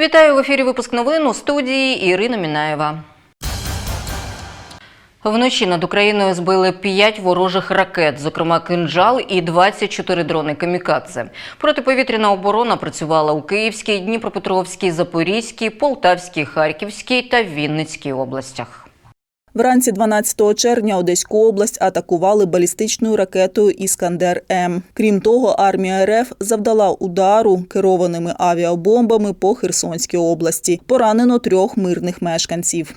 Вітаю в ефірі. Випуск новин у студії Ірина Мінаєва. Вночі над Україною збили 5 ворожих ракет, зокрема кинджал і 24 дрони камікадзе. Протиповітряна оборона працювала у Київській, Дніпропетровській, Запорізькій, Полтавській, Харківській та Вінницькій областях. Вранці 12 червня Одеську область атакували балістичною ракетою Іскандер М. Крім того, армія РФ завдала удару керованими авіабомбами по Херсонській області. Поранено трьох мирних мешканців.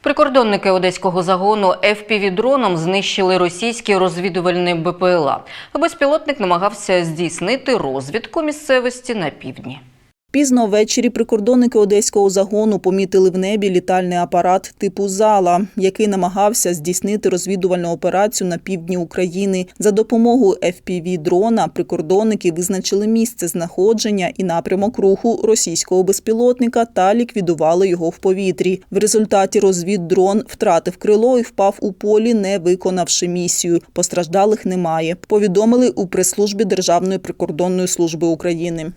Прикордонники одеського загону FPV-дроном знищили російський розвідувальний БПЛА. Безпілотник намагався здійснити розвідку місцевості на півдні. Пізно ввечері прикордонники одеського загону помітили в небі літальний апарат типу Зала, який намагався здійснити розвідувальну операцію на півдні України. За допомогою FPV-дрона прикордонники визначили місце знаходження і напрямок руху російського безпілотника та ліквідували його в повітрі. В результаті розвіддрон втратив крило і впав у полі, не виконавши місію. Постраждалих немає. Повідомили у прес-службі Державної прикордонної служби України.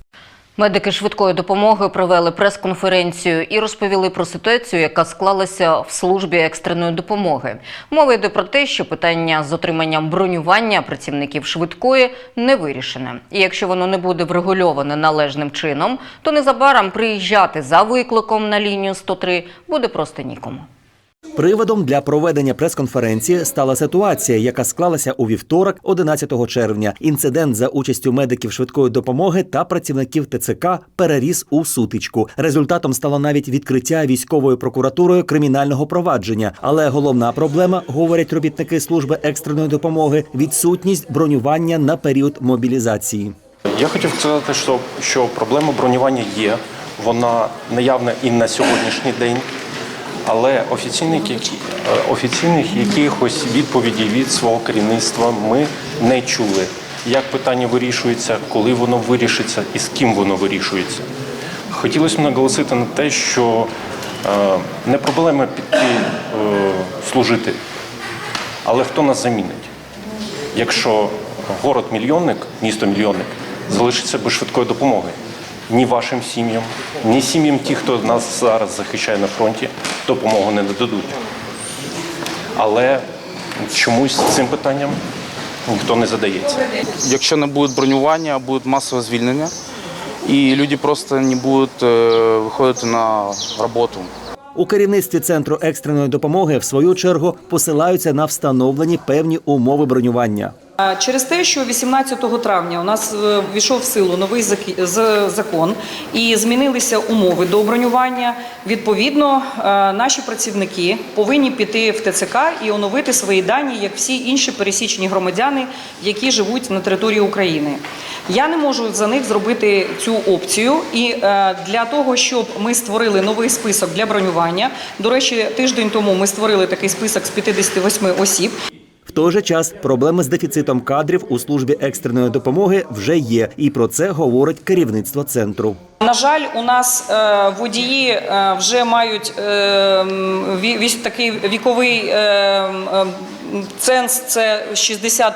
Медики швидкої допомоги провели прес-конференцію і розповіли про ситуацію, яка склалася в службі екстреної допомоги. Мова йде про те, що питання з отриманням бронювання працівників швидкої не вирішене. І якщо воно не буде врегульоване належним чином, то незабаром приїжджати за викликом на лінію 103 буде просто нікому. Приводом для проведення прес-конференції стала ситуація, яка склалася у вівторок, 11 червня. Інцидент за участю медиків швидкої допомоги та працівників ТЦК переріс у сутичку. Результатом стало навіть відкриття військовою прокуратурою кримінального провадження. Але головна проблема, говорять робітники служби екстреної допомоги, відсутність бронювання на період мобілізації. Я хотів сказати, що, що проблема бронювання є, вона наявна і на сьогоднішній день, але офіційних, е, офіційних якихось відповідей від свого керівництва ми не чули. Як питання вирішується, коли воно вирішиться і з ким воно вирішується. Хотілося б наголосити на те, що е, не проблема піти е, служити, але хто нас замінить? якщо город-мільйонник, місто-мільйонник, залишиться без швидкої допомоги. Ні вашим сім'ям, ні сім'ям тих, хто нас зараз захищає на фронті, допомогу не нададуть. Але чомусь цим питанням ніхто не задається. Якщо не буде бронювання, буде масове звільнення, і люди просто не будуть е, виходити на роботу. У керівництві центру екстреної допомоги в свою чергу посилаються на встановлені певні умови бронювання. Через те, що 18 травня у нас е, ввійшов в силу новий закон і змінилися умови до бронювання. Відповідно, е, наші працівники повинні піти в ТЦК і оновити свої дані, як всі інші пересічні громадяни, які живуть на території України. Я не можу за них зробити цю опцію, і е, для того, щоб ми створили новий список для бронювання. До речі, тиждень тому ми створили такий список з 58 осіб. Той же час проблеми з дефіцитом кадрів у службі екстреної допомоги вже є, і про це говорить керівництво центру. На жаль, у нас е, водії е, вже мають е, такий віковий ценз це 60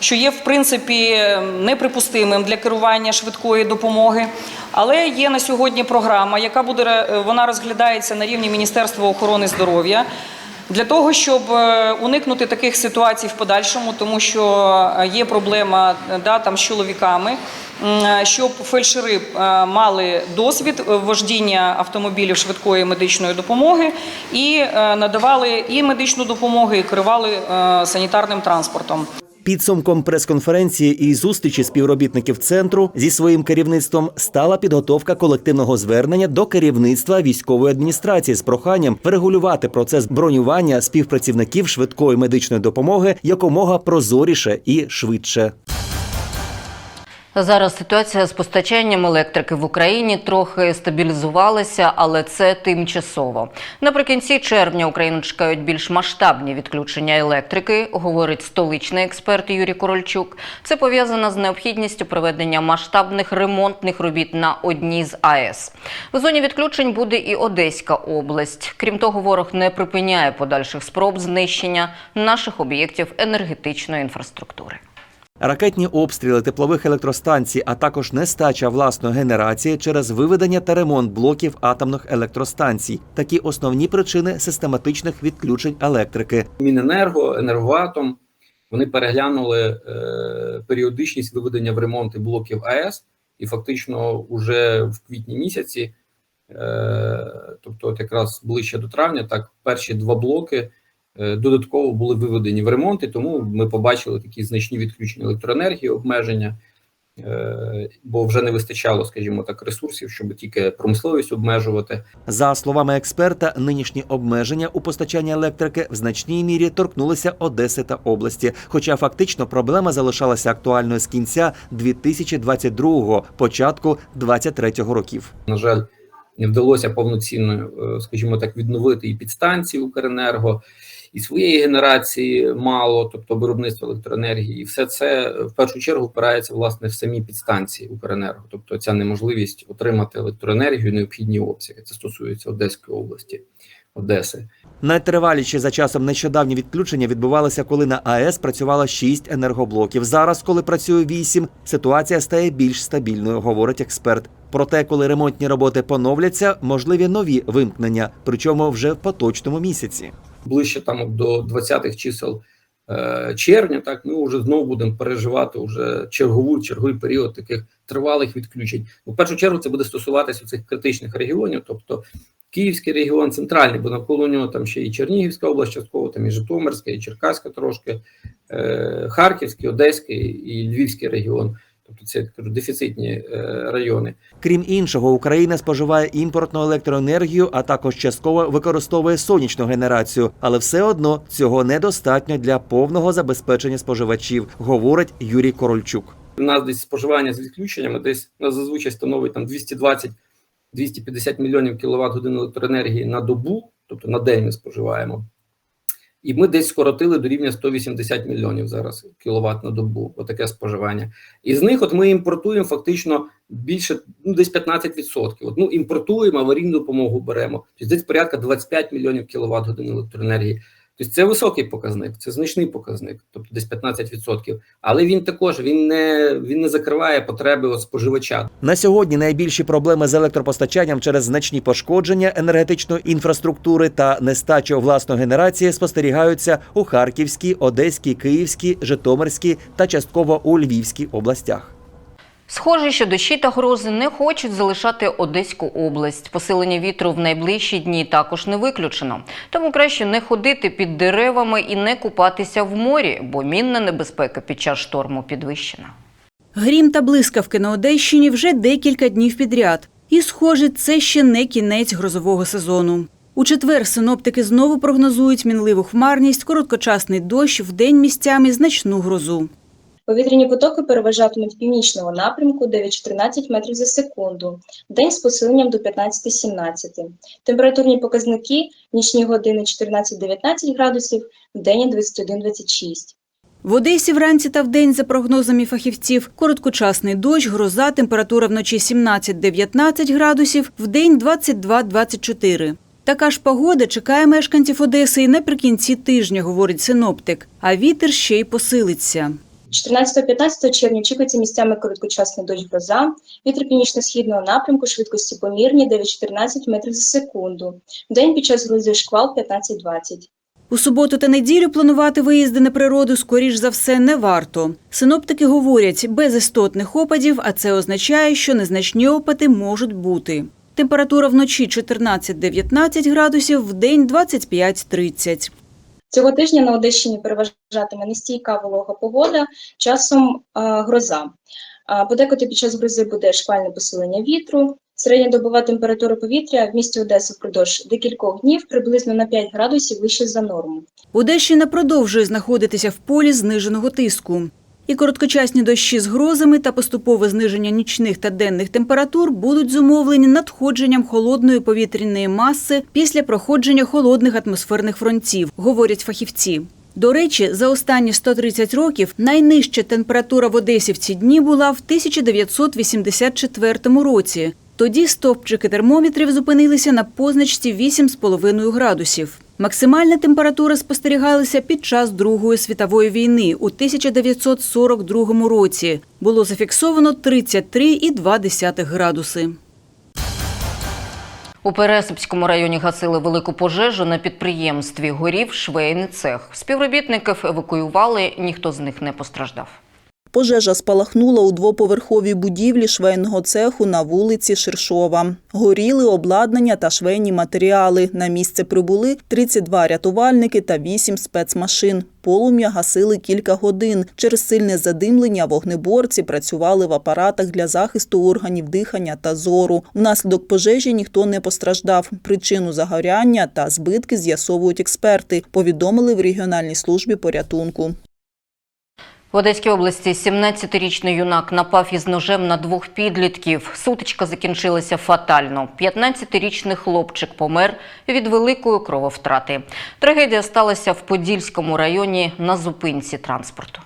що є в принципі неприпустимим для керування швидкої допомоги. Але є на сьогодні програма, яка буде вона розглядається на рівні Міністерства охорони здоров'я. Для того щоб е, уникнути таких ситуацій в подальшому, тому що е, є проблема е, да, там, з чоловіками, щоб фельдшери мали досвід вождіння автомобілів швидкої медичної допомоги і надавали і медичну допомогу, і керували санітарним транспортом. Підсумком прес-конференції і зустрічі співробітників центру зі своїм керівництвом стала підготовка колективного звернення до керівництва військової адміністрації з проханням врегулювати процес бронювання співпрацівників швидкої медичної допомоги якомога прозоріше і швидше. Зараз ситуація з постачанням електрики в Україні трохи стабілізувалася, але це тимчасово. Наприкінці червня Україну чекають більш масштабні відключення електрики, говорить столичний експерт Юрій Корольчук. Це пов'язано з необхідністю проведення масштабних ремонтних робіт на одній з АЕС. В зоні відключень буде і Одеська область. Крім того, ворог не припиняє подальших спроб знищення наших об'єктів енергетичної інфраструктури. Ракетні обстріли теплових електростанцій, а також нестача власної генерації через виведення та ремонт блоків атомних електростанцій такі основні причини систематичних відключень електрики. Міненерго, Енергоатом вони переглянули е, періодичність виведення в ремонти блоків АЕС, і фактично вже в квітні місяці, е, тобто от якраз ближче до травня, так перші два блоки додатково були виведені в ремонт, і тому ми побачили такі значні відключення електроенергії, обмеження. е, Бо вже не вистачало, скажімо так, ресурсів, щоб тільки промисловість обмежувати. За словами експерта, нинішні обмеження у постачанні електрики в значній мірі торкнулися Одеси та області. Хоча фактично проблема залишалася актуальною з кінця 2022-го, початку 2023 років. на жаль, вдалося повноцінно, е, скажімо так, відновити і підстанції Укренерго, і своєї генерації мало, тобто виробництво електроенергії, і все це е, в першу чергу впирається власне в самі підстанції Укренерго, тобто ця неможливість отримати електроенергію необхідні обсяги. Це стосується Одеської області, Одеси. Найтриваліші за часом нещодавні відключення відбувалися, коли на АЕС працювало 6 енергоблоків. Зараз, коли працює 8, ситуація стає більш стабільною, говорить експерт. Проте, коли ремонтні роботи поновляться, можливі нові вимкнення, причому вже в поточному місяці. ближче там до 20-х чисел е, червня, так ми вже знову будемо переживати вже чергову черговий період таких тривалих відключень. У першу чергу це буде стосуватися цих критичних регіонів, тобто Київський регіон, центральний, бо навколо нього там ще і Чернігівська область, частково там і Житомирська, і Черкаська трошки, е, Харківський, Одеський і Львівський регіон. Тобто це кажу, дефіцитні е, райони. Крім іншого, Україна споживає імпортну електроенергію, а також частково використовує сонячну генерацію, але все одно цього недостатньо для повного забезпечення споживачів, говорить Юрій Корольчук. У нас десь споживання з відключеннями десь у нас зазвичай становить там 220-250 мільйонів кіловат годин електроенергії на добу, тобто на день ми споживаємо. І ми десь скоротили до рівня 180 мільйонів зараз кіловат на добу, отаке споживання. І з них от ми імпортуємо фактично більше, ну десь 15%. От, ну, імпортуємо, аварійну допомогу беремо. Тобто десь порядка 25 мільйонів кіловат годин електроенергії. Тобто це високий показник, це значний показник, тобто десь 15%. Але він також він не, він не закриває потреби от споживача. На сьогодні найбільші проблеми з електропостачанням через значні пошкодження енергетичної інфраструктури та нестачу власної генерації спостерігаються у Харківській, Одеській, Київській, Житомирській та частково у Львівській областях. Схоже, що дощі та грози не хочуть залишати Одеську область. Посилення вітру в найближчі дні також не виключено. Тому краще не ходити під деревами і не купатися в морі, бо мінна небезпека під час шторму підвищена. Грім та блискавки на Одещині вже декілька днів підряд. І, схоже, це ще не кінець грозового сезону. У четвер синоптики знову прогнозують мінливу хмарність, короткочасний дощ, вдень місцями значну грозу. Повітряні потоки переважатимуть північного напрямку 9-14 метрів за секунду, вдень з посиленням до 15-17. Температурні показники – нічні години 14-19 градусів, вдень 21-26. В Одесі вранці та вдень, за прогнозами фахівців, короткочасний дощ, гроза, температура вночі 17-19 градусів, вдень 22-24. Така ж погода чекає мешканців Одеси і наприкінці тижня, говорить синоптик, а вітер ще й посилиться. 14-15 червня очікується місцями короткочасний дощ гроза, вітер північно-східного напрямку, швидкості помірні 9-14 метрів за секунду. Вдень під час грози шквал 15-20. У суботу та неділю планувати виїзди на природу, скоріш за все, не варто. Синоптики говорять, без істотних опадів, а це означає, що незначні опади можуть бути. Температура вночі 14-19 градусів, вдень 25-30. Цього тижня на Одещині переважатиме нестійка волога погода, часом а, гроза. А, подекуди під час грози буде шквальне посилення вітру. Середня добова температура повітря в місті Одеса впродовж декількох днів приблизно на 5 градусів вище за норму. Одещина продовжує знаходитися в полі зниженого тиску. І короткочасні дощі з грозами та поступове зниження нічних та денних температур будуть зумовлені надходженням холодної повітряної маси після проходження холодних атмосферних фронтів, говорять фахівці. До речі, за останні 130 років найнижча температура в Одесі в ці дні була в 1984 році. Тоді стовпчики термометрів зупинилися на позначці 8,5 градусів. Максимальна температура спостерігалася під час Другої світової війни у 1942 році. Було зафіксовано 33,2 градуси. У Пересипському районі гасили велику пожежу на підприємстві. Горів швейний цех. Співробітників евакуювали, ніхто з них не постраждав. Пожежа спалахнула у двоповерховій будівлі швейного цеху на вулиці Шершова. Горіли обладнання та швейні матеріали. На місце прибули 32 рятувальники та 8 спецмашин. Полум'я гасили кілька годин. Через сильне задимлення вогнеборці працювали в апаратах для захисту органів дихання та зору. Внаслідок пожежі ніхто не постраждав. Причину загоряння та збитки з'ясовують експерти, повідомили в регіональній службі порятунку. В Одеській області 17-річний юнак напав із ножем на двох підлітків. Сутичка закінчилася фатально. 15-річний хлопчик помер від великої крововтрати. Трагедія сталася в Подільському районі на зупинці транспорту.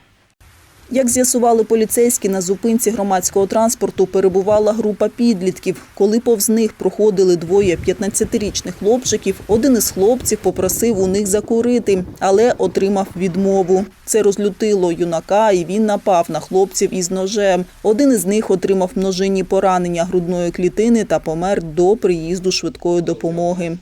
Як з'ясували поліцейські, на зупинці громадського транспорту перебувала група підлітків. Коли повз них проходили двоє 15-річних хлопчиків, один із хлопців попросив у них закурити, але отримав відмову. Це розлютило юнака, і він напав на хлопців із ножем. Один із них отримав множинні поранення грудної клітини та помер до приїзду швидкої допомоги.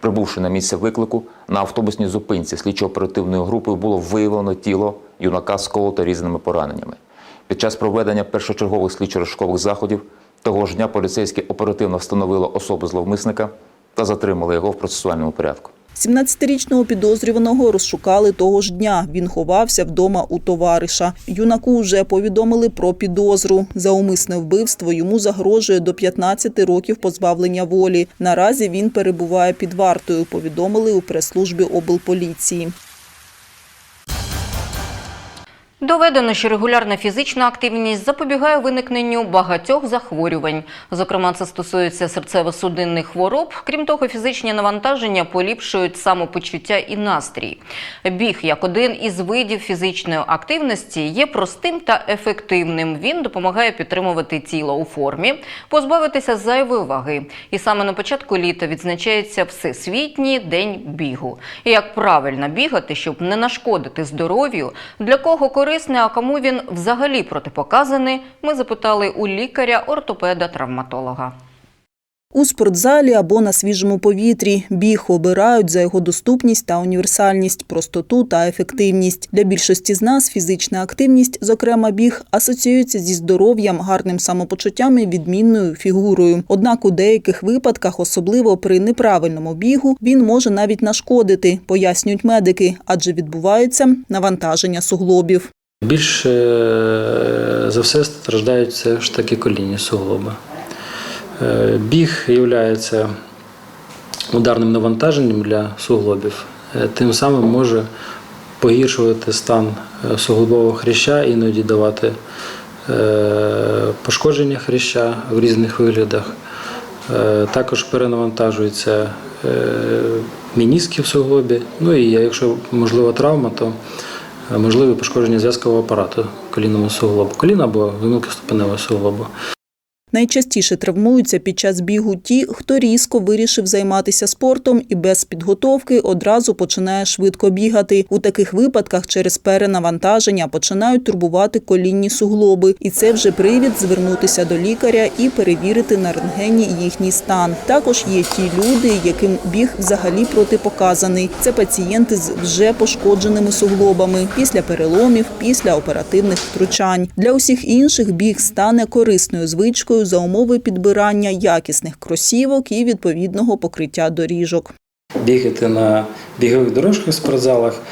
Прибувши на місце виклику, на автобусній зупинці слідчо-оперативною групою було виявлено тіло юнака з колото різними пораненнями. Під час проведення першочергових слідчо-розшукових заходів того ж дня поліцейські оперативно встановили особу зловмисника та затримали його в процесуальному порядку. 17-річного підозрюваного розшукали того ж дня. Він ховався вдома у товариша. Юнаку вже повідомили про підозру. За умисне вбивство йому загрожує до 15 років позбавлення волі. Наразі він перебуває під вартою, повідомили у прес-службі облполіції. Доведено, що регулярна фізична активність запобігає виникненню багатьох захворювань. Зокрема, це стосується серцево-судинних хвороб. Крім того, фізичні навантаження поліпшують самопочуття і настрій. Біг, як один із видів фізичної активності, є простим та ефективним. Він допомагає підтримувати тіло у формі, позбавитися зайвої ваги. І саме на початку літа відзначається Всесвітній день бігу. І як правильно бігати, щоб не нашкодити здоров'ю, для кого корисний, а кому він взагалі протипоказаний, ми запитали у лікаря-ортопеда-травматолога. У спортзалі або на свіжому повітрі біг обирають за його доступність та універсальність, простоту та ефективність. Для більшості з нас фізична активність, зокрема біг, асоціюється зі здоров'ям, гарним самопочуттям і відмінною фігурою. Однак у деяких випадках, особливо при неправильному бігу, він може навіть нашкодити, пояснюють медики, адже відбувається навантаження суглобів. Більше е, за все страждають все ж таки колінні суглоби. Е, Біг є ударним навантаженням для суглобів, Е, тим самим може погіршувати стан суглобового хряща, іноді давати пошкодження хряща в різних виглядах. Також перенавантажуються е, мініски в суглобі. Ну і якщо можлива травма, то можливе пошкодження зв'язкового апарату колінного суглобу, коліна або вимилки ступеневого суглобу. Найчастіше травмуються під час бігу ті, хто різко вирішив займатися спортом і без підготовки одразу починає швидко бігати. У таких випадках через перенавантаження починають турбувати колінні суглоби, і це вже привід звернутися до лікаря і перевірити на рентгені їхній стан. Також є ті люди, яким біг взагалі протипоказаний. Це пацієнти з вже пошкодженими суглобами після переломів, після оперативних втручань. Для усіх інших біг стане корисною звичкою за умови підбирання якісних кросівок і відповідного покриття доріжок. Бігати на бігових дорожках в спортзалах,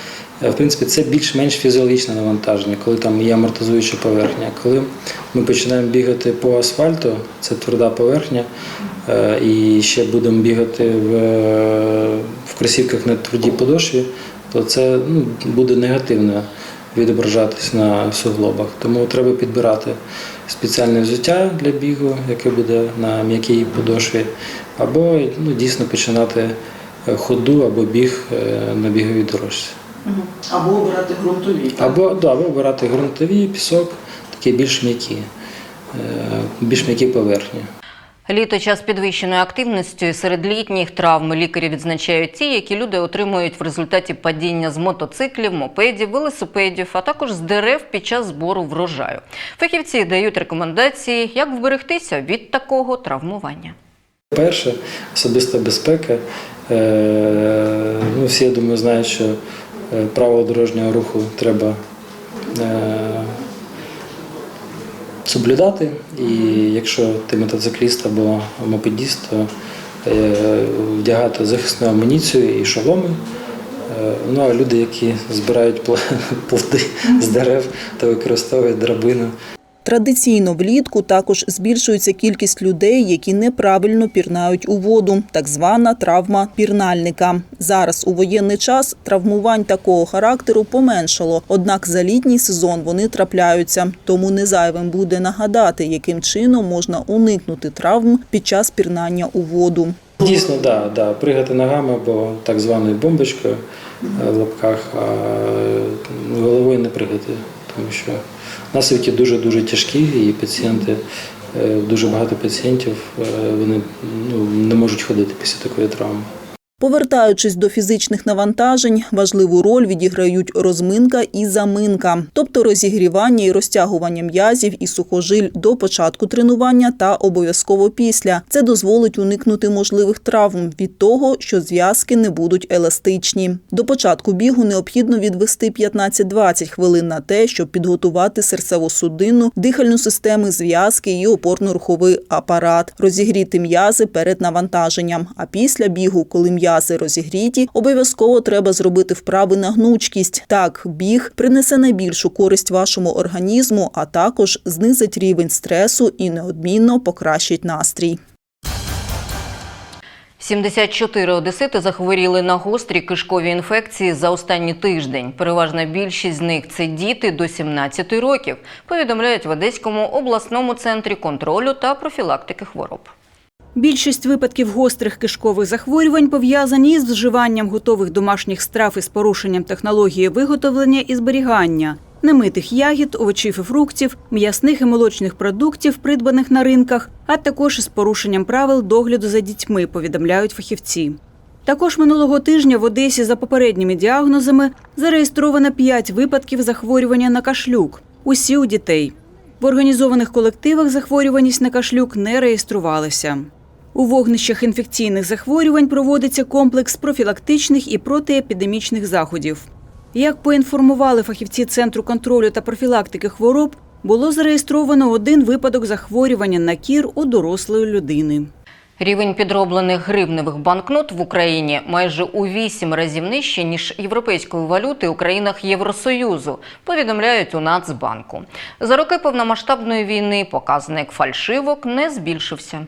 е, в принципі, це більш-менш фізіологічне навантаження, коли там є амортизуюча поверхня. Коли ми починаємо бігати по асфальту, це тверда поверхня, е, і ще будемо бігати в, в кросівках на твердій подошві, то це ну, буде негативно відображатись на суглобах. Тому треба підбирати спеціальне взуття для бігу, яке буде на м'якій подошві, або ну, дійсно починати е, ходу або біг е, на біговій дорожці. Або обирати ґрунтові. Або, да, або обирати ґрунтові, пісок, такі більш м'які, е, більш м'які поверхні. Літо час підвищеної активності. Серед літніх травм лікарі відзначають ті, які люди отримують в результаті падіння з мотоциклів, мопедів, велосипедів, а також з дерев під час збору врожаю. Фахівці дають рекомендації, як вберегтися від такого травмування. Перше, особиста безпека. Е, Ну, всі, я думаю, знають, що е, правила дорожнього руху треба е, соблюдати. І якщо ти мотоцикліст або мопедіст, то е, вдягати захисну амуніцію і шоломи. Е, Ну а люди, які збирають пл- плоди з дерев та використовують драбину, Традиційно влітку також збільшується кількість людей, які неправильно пірнають у воду, так звана травма пірнальника. Зараз у воєнний час травмувань такого характеру поменшало, однак за літній сезон вони трапляються. Тому не зайвим буде нагадати, яким чином можна уникнути травм під час пірнання у воду. Дійсно, да, да, пригати ногами або так званою бомбочкою е, в лапках, а головою не пригати, тому що наслідки дуже-дуже тяжкі, і пацієнти, е, дуже багато пацієнтів е, вони ну, не можуть ходити після такої травми. Повертаючись до фізичних навантажень, важливу роль відіграють розминка і заминка, тобто розігрівання і розтягування м'язів і сухожиль до початку тренування та обов'язково після. Це дозволить уникнути можливих травм від того, що зв'язки не будуть еластичні. До початку бігу необхідно відвести 15-20 хвилин на те, щоб підготувати серцево-судинну, дихальну систему, зв'язки і опорно-руховий апарат, розігріти м'язи перед навантаженням. А після бігу, коли м'язи розігріті, обов'язково треба зробити вправи на гнучкість. Так, біг принесе найбільшу користь вашому організму, а також знизить рівень стресу і неодмінно покращить настрій. 74 одесити захворіли на гострі кишкові інфекції за останній тиждень. Переважна більшість з них це діти до 17 років, повідомляють в Одеському обласному центрі контролю та профілактики хвороб. Більшість випадків гострих кишкових захворювань пов'язані із вживанням готових домашніх страв із порушенням технології виготовлення і зберігання, немитих ягід, овочів і фруктів, м'ясних і молочних продуктів, придбаних на ринках, а також із порушенням правил догляду за дітьми, повідомляють фахівці. Також минулого тижня в Одесі за попередніми діагнозами зареєстровано 5 випадків захворювання на кашлюк. Усі у дітей. В організованих колективах захворюваність на кашлюк не реєструвалася. У вогнищах інфекційних захворювань проводиться комплекс профілактичних і протиепідемічних заходів. Як поінформували фахівці Центру контролю та профілактики хвороб, було зареєстровано один випадок захворювання на кір у дорослої людини. Рівень підроблених гривневих банкнот в Україні майже у 8 разів нижче, ніж європейської валюти у країнах Євросоюзу, повідомляють у Нацбанку. За роки повномасштабної війни показник фальшивок не збільшився.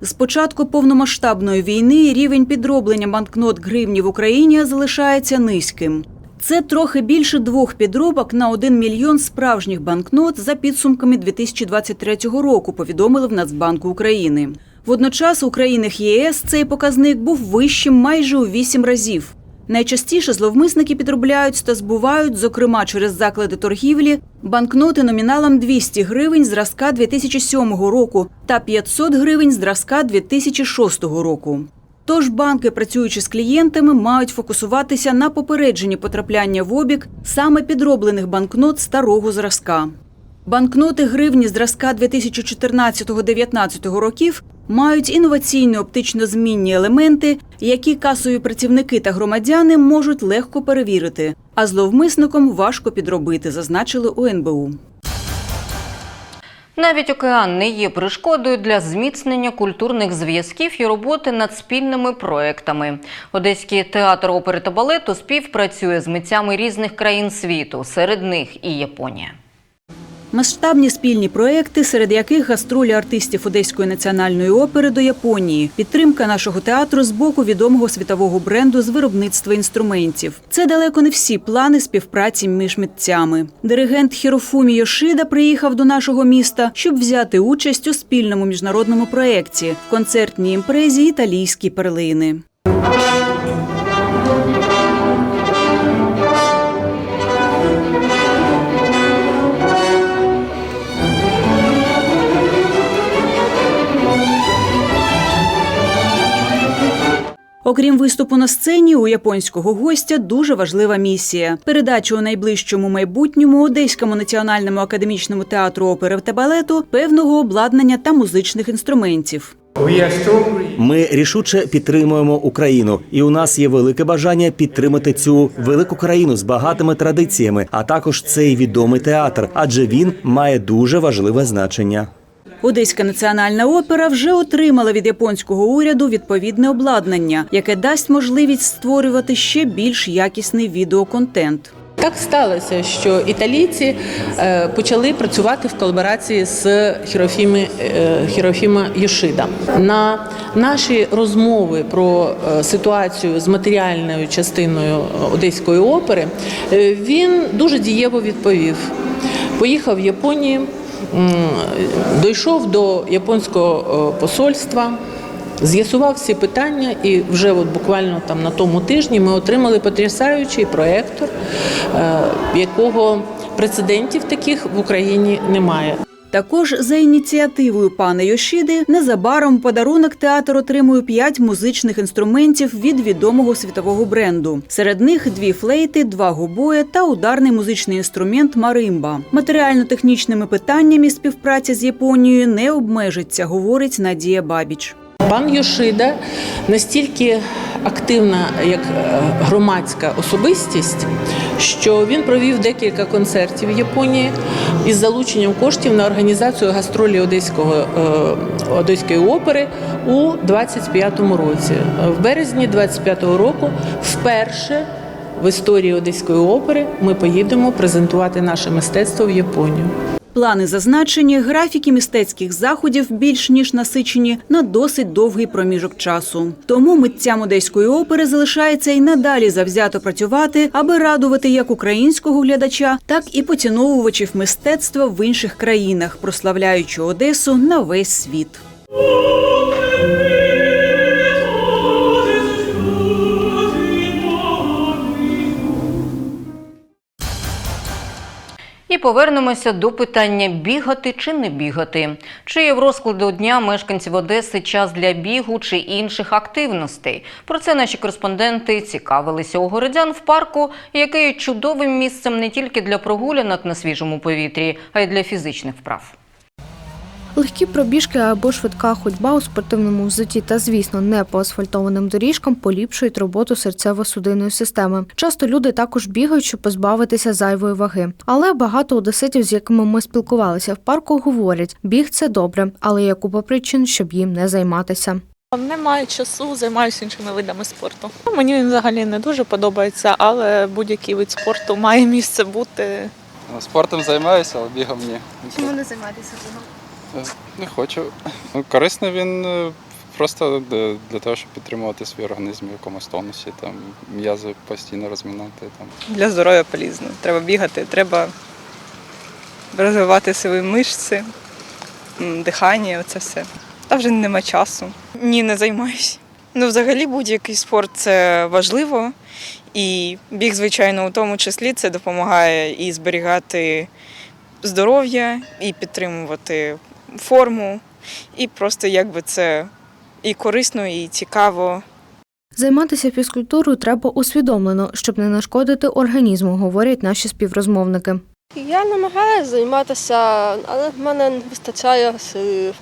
З початку повномасштабної війни рівень підроблення банкнот гривні в Україні залишається низьким. Це трохи більше двох підробок на 1 мільйон справжніх банкнот за підсумками 2023 року, повідомили в Нацбанку України. Водночас у країнах ЄС цей показник був вищим майже у вісім разів. Найчастіше зловмисники підробляють та збувають, зокрема через заклади торгівлі, банкноти номіналом 200 гривень зразка 2007 року та 500 гривень зразка 2006 року. Тож банки, працюючи з клієнтами, мають фокусуватися на попередженні потрапляння в обіг саме підроблених банкнот старого зразка. Банкноти гривні зразка 2014-2019 років мають інноваційні оптично-змінні елементи, які касові працівники та громадяни можуть легко перевірити, а зловмисникам важко підробити, зазначили у НБУ. Навіть океан не є перешкодою для зміцнення культурних зв'язків і роботи над спільними проектами. Одеський театр опери та балету співпрацює з митцями різних країн світу, серед них і Японія. Масштабні спільні проекти, серед яких гастролі артистів Одеської національної опери до Японії, підтримка нашого театру з боку відомого світового бренду з виробництва інструментів. Це далеко не всі плани співпраці між митцями. Диригент Хірофумі Йошида приїхав до нашого міста, щоб взяти участь у спільному міжнародному проєкті – концертній імпрезі Італійські перлини. Окрім виступу на сцені, у японського гостя дуже важлива місія. Передача у найближчому майбутньому Одеському національному академічному театру опери та балету певного обладнання та музичних інструментів. Ми рішуче підтримуємо Україну, і у нас є велике бажання підтримати цю велику країну з багатими традиціями, а також цей відомий театр, адже він має дуже важливе значення. Одеська національна опера вже отримала від японського уряду відповідне обладнання, яке дасть можливість створювати ще більш якісний відеоконтент. Так сталося, що італійці е, почали працювати в колаборації з Хірофіми, е, Хірофіма Йошида. На наші розмови про е, ситуацію з матеріальною частиною Одеської опери він дуже дієво відповів. Поїхав в Японію, дійшов до японського е, посольства. З'ясував всі питання, і вже от буквально там на тому тижні ми отримали потрясаючий проєктор, е, якого прецедентів таких в Україні немає. Також за ініціативою пана Йошіди незабаром подарунок театр отримує п'ять музичних інструментів від відомого світового бренду. Серед них дві флейти, два гобоя та ударний музичний інструмент маримба. Матеріально-технічними питаннями співпраця з Японією не обмежиться, говорить Надія Бабіч. Пан Йошида настільки активна як е, громадська особистість, що він провів декілька концертів в Японії із залученням коштів на організацію гастролі Одеського е, Одеської опери у 25-му році. В березні 25-го року вперше в історії Одеської опери ми поїдемо презентувати наше мистецтво в Японію. Плани зазначені, графіки мистецьких заходів більш ніж насичені на досить довгий проміжок часу. Тому митцям одеської опери залишається й надалі завзято працювати, аби радувати як українського глядача, так і поціновувачів мистецтва в інших країнах, прославляючи Одесу на весь світ. І повернемося до питання бігати чи не бігати. Чи є в розкладу дня мешканців Одеси час для бігу чи інших активностей? Про це наші кореспонденти цікавилися у городян в парку, який чудовим місцем не тільки для прогулянок на свіжому повітрі, а й для фізичних вправ. Легкі пробіжки або швидка ходьба у спортивному взутті та, звісно, не по асфальтованим доріжкам поліпшують роботу серцево-судинної системи. Часто люди також бігають, щоб позбавитися зайвої ваги. Але багато одеситів, з якими ми спілкувалися в парку, говорять, біг це добре, але є купа причин, щоб їм не займатися. Немає часу, займаюся іншими видами спорту. Мені він взагалі не дуже подобається, але будь-який вид спорту має місце бути. Спортом займаюся, але бігом ні. Чому не займатися бігом? Е, Не хочу. Ну, корисний він е, просто для- для того, щоб підтримувати свій організм в якомусь тонусі, там м'язи постійно розмінати. Там. Для здоров'я полезно. Треба бігати, треба розвивати свої мишці, дихання, оце все. Та вже нема часу. Ні, не займаюся. Ну, взагалі, будь-який спорт це важливо. І біг, звичайно, у тому числі це допомагає і зберігати здоров'я, і підтримувати форму. І просто якби це і корисно, і цікаво. Займатися фізкультурою треба усвідомлено, щоб не нашкодити організму, говорять наші співрозмовники. Я намагаюся займатися, але в мене не вистачає сили.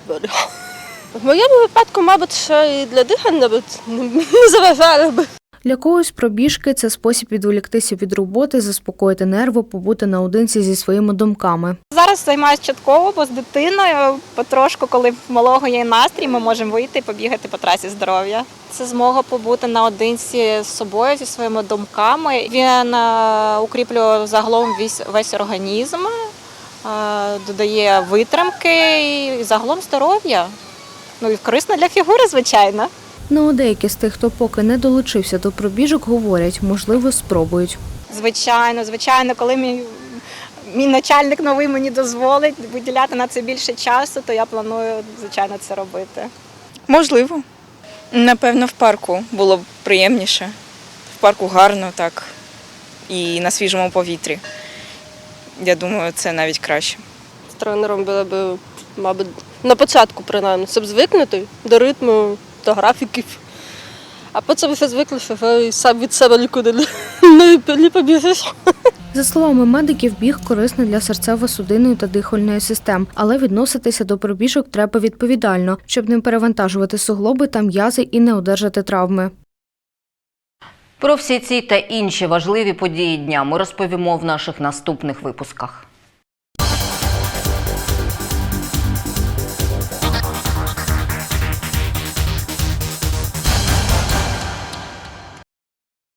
В моєму випадку, мабуть, ще і для дихання не заважало би. Для когось пробіжки це спосіб відволіктися від роботи, заспокоїти нерви, побути наодинці зі своїми думками. Зараз займаюся частково, бо з дитиною потрошку, коли в малого є настрій, ми можемо вийти і побігати по трасі здоров'я. Це змога побути наодинці з собою, зі своїми думками. Він е, укріплює загалом весь, організм, е, додає витримки і загалом здоров'я. Ну і корисно для фігури, звичайно. Ну, деякі з тих, хто поки не долучився до пробіжок, говорять, можливо, спробують. Звичайно, звичайно, коли мій, мій начальник новий мені дозволить виділяти на це більше часу, то я планую, звичайно, це робити. Можливо. Напевно, в парку було б приємніше. В парку гарно так. І на свіжому повітрі. Я думаю, це навіть краще. З тренером було б, мабуть, на початку принаймні, щоб звикнути до ритму, до графіків. А потім вже звикли, що сам від себе нікуди не, не, не побіжиш. За словами медиків, біг корисний для серцево-судинної та дихальної систем, але відноситися до пробіжок треба відповідально, щоб не перевантажувати суглоби та м'язи і не одержати травми. Про всі ці та інші важливі події дня ми розповімо в наших наступних випусках.